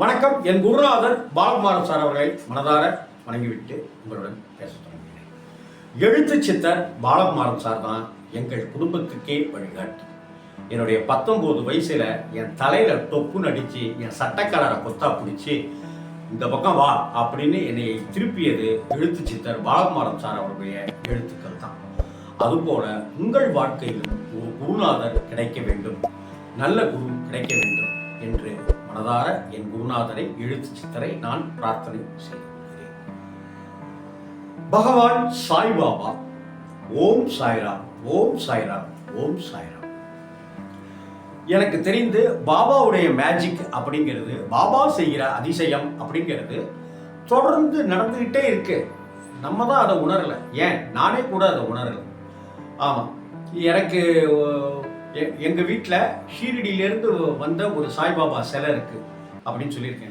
வணக்கம். என் குருநாதர் பாலகுமாரன் சார் அவர்களை மனதார வணங்கிவிட்டு உங்களுடன் பேச தொடங்குகிறேன். எழுத்து சித்தர் பாலகுமாரன் சார் தான் எங்கள் குடும்பத்துக்கே வழிகாட்டி. என்னுடைய பத்தொம்போது வயசுல என் தலையில தொப்புன்னு அடித்து என் சட்டக்காரரை கொத்தா பிடிச்சி இந்த பக்கம் வா அப்படின்னு என்னை திருப்பியது எழுத்து சித்தர் பாலகுமாரன் சார் அவருடைய எழுத்துக்கள் தான். அதுபோல உங்கள் வாழ்க்கையிலும் ஒரு குருநாதர் கிடைக்க வேண்டும். நல்ல குரு கிடைக்க வேண்டும். மனதார என் குருநாதரை எழுத்து சித்தரை நான் பிரார்த்தனை செய்கிறேன் பகவான் சாய்பாபா ஓம் சாய்ராம் ஓம் சாய்ராம் ஓம் சாய்ராம். எனக்கு தெரிந்து பாபாவுடைய மேஜிக் அப்படிங்கிறது பாபா செய்கிற அதிசயம் அப்படிங்கிறது தொடர்ந்து நடந்துகிட்டே இருக்கு. நம்ம தான் அதை உணரல. ஏன்? நானே கூட அதை உணரல. ஆமாம் எனக்கு எங்கள் வீட்டில் ஷீரடியிலேருந்து வந்த ஒரு சாய்பாபா சிலை இருக்குது அப்படின்னு சொல்லியிருக்கேன்.